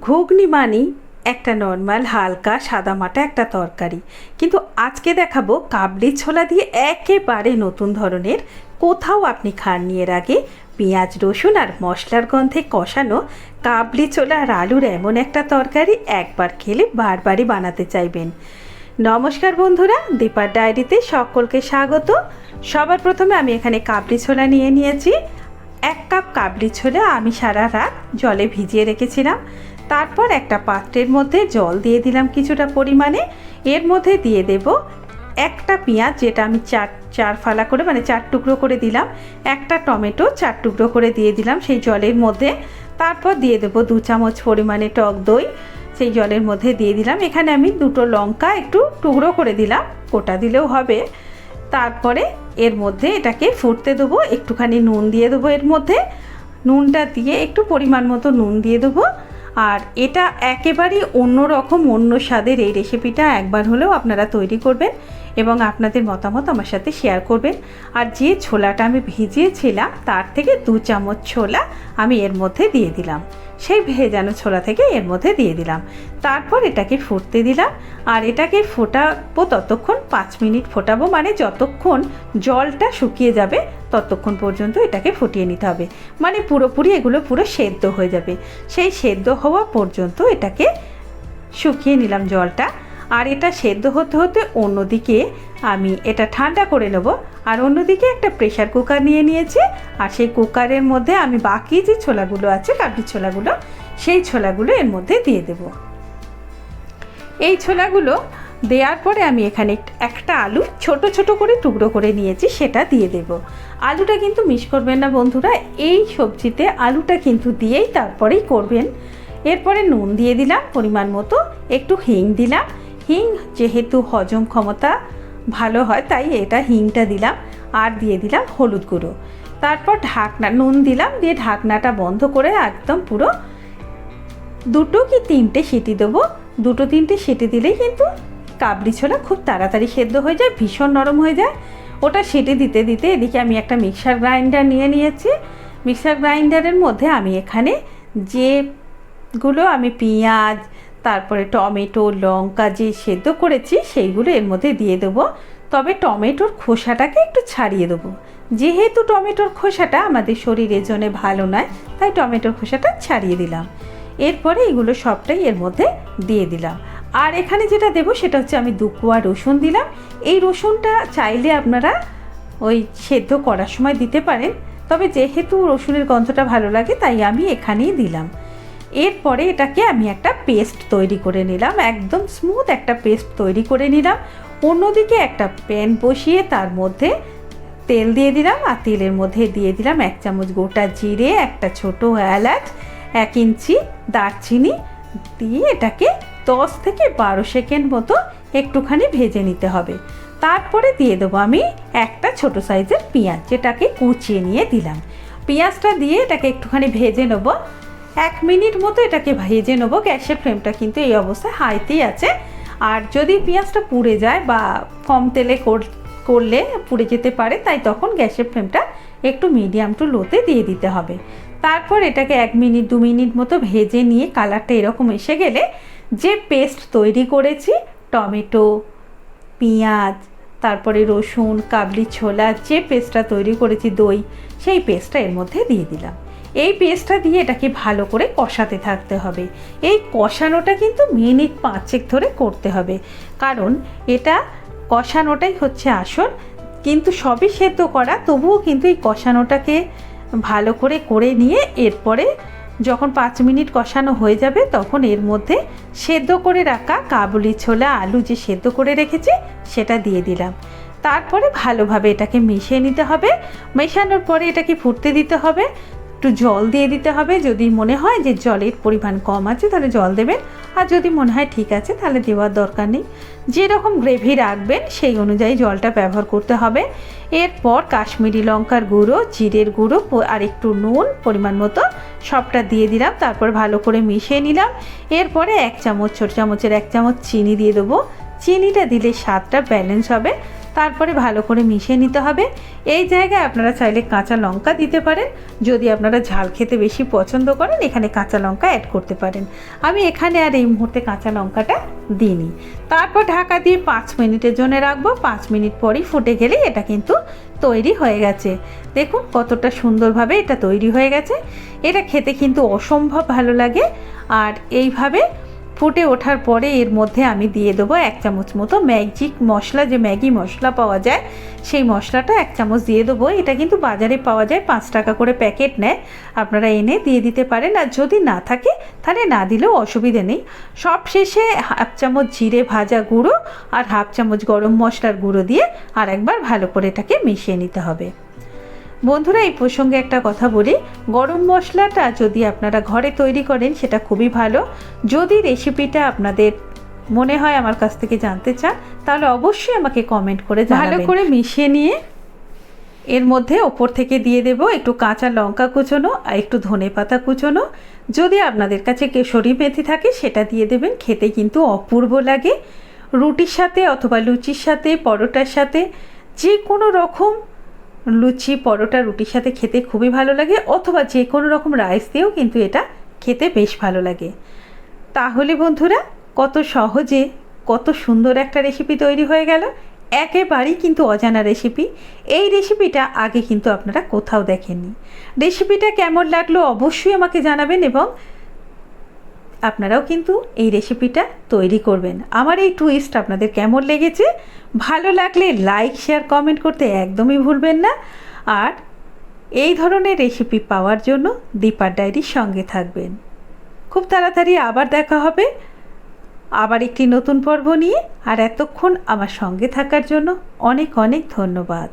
ঘুগনি মানি একটা নর্মাল হালকা সাদামাটা একটা তরকারি। কিন্তু আজকে দেখাবো কাবলি ছোলা দিয়ে একেবারে নতুন ধরনের, কোথাও আপনি খাননি এর আগে, পেঁয়াজ, রসুন আর মশলার গন্ধে কষানো কাবলি ছোলা আর আলুর এমন একটা তরকারি একবার খেলে বারবারই বানাতে চাইবেন। নমস্কার বন্ধুরা, দীপার ডায়েরিতে সকলকে স্বাগত। সবার প্রথমে আমি এখানে কাবলি ছোলা নিয়ে নিয়েছি। এক কাপ কাবলি ছোলা আমি সারা রাত জলে ভিজিয়ে রেখেছিলাম। তারপর একটা পাত্রের মধ্যে জল দিয়ে দিলাম কিছুটা পরিমাণে। এর মধ্যে দিয়ে দেব একটা পেঁয়াজ, যেটা আমি চার চার ফালা করে মানে চার টুকরো করে দিলাম। একটা টমেটো, চার টুকরো করে দিয়ে দিলাম সেই জলের মধ্যে। তারপর দিয়ে দেবো দু চামচ পরিমাণে টক দই, সেই জলের মধ্যে দিয়ে দিলাম। এখানে আমি দুটো লঙ্কা একটু টুকরো করে দিলাম, গোটা দিলেও হবে। তারপরে এর মধ্যে এটাকে ফুটতে দেবো, একটুখানি নুন দিয়ে দেবো এর মধ্যে। নুনটা দিয়ে একটু পরিমাণ মতো নুন দিয়ে দেবো। আর এটা একেবারেই অন্য রকম অন্য স্বাদের এই রেসিপিটা একবার হলেও আপনারা তৈরি করবেন। এবং আপনাদের মতামত আমার সাথে শেয়ার করবেন। আর যে ছোলাটা আমি ভিজিয়েছিলাম, তার থেকে দু চামচ ছোলা আমি এর মধ্যে দিয়ে দিলাম। সেই ভেজানো ছোলা থেকে এর মধ্যে দিয়ে দিলাম। তারপর এটাকে ফুটতে দিলাম। আর এটাকে ফোটাবো ততক্ষণ, পাঁচ মিনিট ফোটাবো মানে যতক্ষণ জলটা শুকিয়ে যাবে, ততক্ষণ পর্যন্ত এটাকে ফুটিয়ে নিতে হবে। মানে পুরোপুরি এগুলো পুরো সেদ্ধ হয়ে যাবে। সেই সেদ্ধ হওয়া পর্যন্ত এটাকে শুকিয়ে নিলাম জলটা। আর এটা সেদ্ধ হতে হতে অন্যদিকে আমি এটা ঠান্ডা করে নেব। আর অন্যদিকে একটা প্রেশার কুকার নিয়ে নিয়েছি। আর সেই কুকারের মধ্যে আমি বাকি যে ছোলাগুলো আছে, কাবলি ছোলাগুলো, সেই ছোলাগুলো এর মধ্যে দিয়ে দেব। এই ছোলাগুলো দেওয়ার পরে আমি এখানে একটা আলু ছোট ছোট করে টুকরো করে নিয়েছি, সেটা দিয়ে দেব। আলুটা কিন্তু মিস করবেন না বন্ধুরা, এই সবজিতে আলুটা কিন্তু দিয়েই তারপরেই করবেন। এরপরে নুন দিয়ে দিলাম পরিমাণ মতো, একটু হিং দিলাম। হিং, যেহেতু হজম ক্ষমতা ভালো হয়, তাই এটা হিংটা দিলাম আর দিয়ে দিলাম হলুদ গুঁড়ো। তারপর ঢাকনা, নুন দিলাম, দিয়ে ঢাকনাটা বন্ধ করে একদম পুরো দুটো কি তিনটে সিটি দেবো। দুটো তিনটে সিটি দিলেই কিন্তু কাবলি ছোলা খুব তাড়াতাড়ি সেদ্ধ হয়ে যায়, ভীষণ নরম হয়ে যায়। ওটা সিটি দিতে দিতে এদিকে আমি একটা মিক্সার গ্রাইন্ডার নিয়ে নিয়েছি। মিক্সার গ্রাইন্ডারের মধ্যে আমি এখানে যেগুলো আমি পেঁয়াজ তারপরে টমেটো, লঙ্কা যে সেদ্ধ করেছি সেইগুলো এর মধ্যে দিয়ে দেবো। তবে টমেটোর খোসাটাকে একটু ছাড়িয়ে দেবো। যেহেতু টমেটোর খোসাটা আমাদের শরীরের জন্য ভালো নয়, তাই টমেটোর খোসাটা ছাড়িয়ে দিলাম। এরপরে এগুলো সবটাই এর মধ্যে দিয়ে দিলাম। আর এখানে যেটা দেবো সেটা হচ্ছে আমি দু কোয়া রসুন দিলাম। এই রসুনটা চাইলে আপনারা ওই সেদ্ধ করার সময় দিতে পারেন। তবে যেহেতু রসুনের গন্ধটা ভালো লাগে, তাই আমি এখানেই দিলাম। এরপরে এটাকে আমি একটা পেস্ট তৈরি করে নিলাম, একদম স্মুথ একটা পেস্ট তৈরি করে নিলাম। অন্যদিকে একটা প্যান বসিয়ে তার মধ্যে তেল দিয়ে দিলাম আর তেলের মধ্যে দিয়ে দিলাম এক চামচ গোটা জিরে, একটা ছোট এলাচ, এক ইঞ্চি দারচিনি দিয়ে এটাকে দশ থেকে বারো সেকেন্ড মতো একটুখানি ভেজে নিতে হবে। তারপরে দিয়ে দেবো আমি একটা ছোট সাইজের পেঁয়াজ, যেটাকে কুচিয়ে নিয়ে দিলাম। পেঁয়াজটা দিয়ে এটাকে একটুখানি ভেজে নেব। এক মিনিট মতো এটাকে ভেজে নেব। গ্যাসের ফ্লেমটা কিন্তু এই অবস্থায় হাইতেই আছে। আর যদি পেঁয়াজটা পুড়ে যায় বা কম তেলে করলে পুড়ে যেতে পারে, তাই তখন গ্যাসের ফ্লেমটা একটু মিডিয়াম টু লোতে দিয়ে দিতে হবে। তারপর এটাকে এক মিনিট, দু মিনিট মতো ভেজে নিয়ে কালারটা এরকম এসে গেলে যে পেস্ট তৈরি করেছি, টমেটো, পেঁয়াজ, তারপরে রসুন, কাবলি ছোলা, যে পেস্টটা তৈরি করেছি দই, সেই পেস্টটা এর মধ্যে দিয়ে দিলাম। এই পেস্টটা দিয়ে এটাকে ভালো করে কষাতে থাকতে হবে। এই কষানোটা কিন্তু মিনিট পাঁচেক ধরে করতে হবে। কারণ এটা কষানোটাই হচ্ছে আসল। কিন্তু সবই সেদ্ধ করা, তবুও কিন্তু এই কষানোটাকে ভালো করে করে নিয়ে এরপরে যখন পাঁচ মিনিট কষানো হয়ে যাবে, তখন এর মধ্যে সেদ্ধ করে রাখা কাবুলি ছোলা আলু যে সেদ্ধ করে রেখেছি, সেটা দিয়ে দিলাম। তারপরে ভালোভাবে এটাকে মিশিয়ে নিতে হবে। মেশানোর পরে এটাকে ফুটতে দিতে হবে। একটু জল দিয়ে দিতে হবে। যদি মনে হয় যে জলের পরিমাণ কম আছে, তাহলে জল দেবেন। আর যদি মনে হয় ঠিক আছে, তাহলে দেওয়ার দরকার নেই। যেরকম গ্রেভি রাখবেন, সেই অনুযায়ী জলটা ব্যবহার করতে হবে। এরপর কাশ্মীরি লঙ্কার গুঁড়ো, জিরের গুঁড়ো আর একটু নুন পরিমাণ মতো সবটা দিয়ে দিলাম। তারপর ভালো করে মিশিয়ে নিলাম। এরপরে এক চামচ, ছোট চামচের এক চামচ চিনি দিয়ে দেবো। চিনিটা দিলে স্বাদটা ব্যালেন্স হবে। তারপরে ভালো করে মিশিয়ে নিতে হবে। এই জায়গায় আপনারা চাইলে কাঁচা লঙ্কা দিতে পারেন। যদি আপনারা ঝাল খেতে বেশি পছন্দ করেন, এখানে কাঁচা লঙ্কা অ্যাড করতে পারেন। আমি এখানে আর এই মুহূর্তে কাঁচা লঙ্কাটা দিইনি। তারপর ঢাকা দিয়ে পাঁচ মিনিটের জন্য রাখব। পাঁচ মিনিট পরই ফুটে গেলেই এটা কিন্তু তৈরি হয়ে গেছে। দেখুন কতটা সুন্দরভাবে এটা তৈরি হয়ে গেছে। এটা খেতে কিন্তু অসম্ভব ভালো লাগে। আর এইভাবে ফুটে ওঠার পরে এর মধ্যে আমি দিয়ে দেবো এক চামচ মতো ম্যাজিক মশলা, যে ম্যাগি মশলা পাওয়া যায়, সেই মশলাটা এক চামচ দিয়ে দেবো। এটা কিন্তু বাজারে পাওয়া যায়, পাঁচ টাকা করে প্যাকেট নেয়। আপনারা এনে দিয়ে দিতে পারেন। আর যদি না থাকে, তাহলে না দিলেও অসুবিধে নেই। সব শেষে হাফ চামচ জিরে ভাজা গুঁড়ো আর হাফ চামচ গরম মশলার গুঁড়ো দিয়ে আর একবার ভালো করে এটাকে মিশিয়ে নিতে হবে। বন্ধুরা এই প্রসঙ্গে একটা কথা বলি। গরম মশলাটা যদি আপনারা ঘরে তৈরি করেন সেটা খুবই ভালো। যদি রেসিপিটা আপনাদের মনে হয় আমার কাছ থেকে জানতে চান তাহলে অবশ্যই আমাকে কমেন্ট করে ভালো করে মিশিয়ে নিয়ে এর মধ্যে ওপর থেকে দিয়ে দেব একটু কাঁচা লঙ্কা কুচোনো আর একটু ধনে পাতা কুচোনো। যদি আপনাদের কাছে কেশরি মেথি থাকে সেটা দিয়ে দেবেন। খেতে কিন্তু অপূর্ব লাগে। রুটির সাথে অথবা লুচির সাথে পরোটার সাথে যে কোনো রকম লুচি, পরোটা, রুটির সাথে খেতে খুবই ভালো লাগে, অথবা যে কোনো রকম রাইস দিয়েও কিন্তু এটা খেতে বেশ ভালো লাগে। তাহলে বন্ধুরা, কত সহজে, কত সুন্দর একটা রেসিপি তৈরি হয়ে গেল। একেবারেই কিন্তু অজানা রেসিপি এই রেসিপিটা আগে কিন্তু আপনারা কোথাও দেখেননি। রেসিপিটা কেমন লাগল অবশ্যই আমাকে জানাবেন এবং আপনারাও কিন্তু এই রেসিপিটা তৈরি করবেন। আমার এই টুইস্ট আপনাদের কেমন লেগেছে? ভালো লাগলে লাইক শেয়ার কমেন্ট করতে একদমই ভুলবেন না। আর এই ধরনের রেসিপি পাওয়ার জন্য দীপার ডায়েরির সঙ্গে থাকবেন। খুব তাড়াতাড়ি আবার দেখা হবে। আবার একটি নতুন পর্ব নিয়ে। আর এতক্ষণ আমার সঙ্গে থাকার জন্য অনেক অনেক ধন্যবাদ।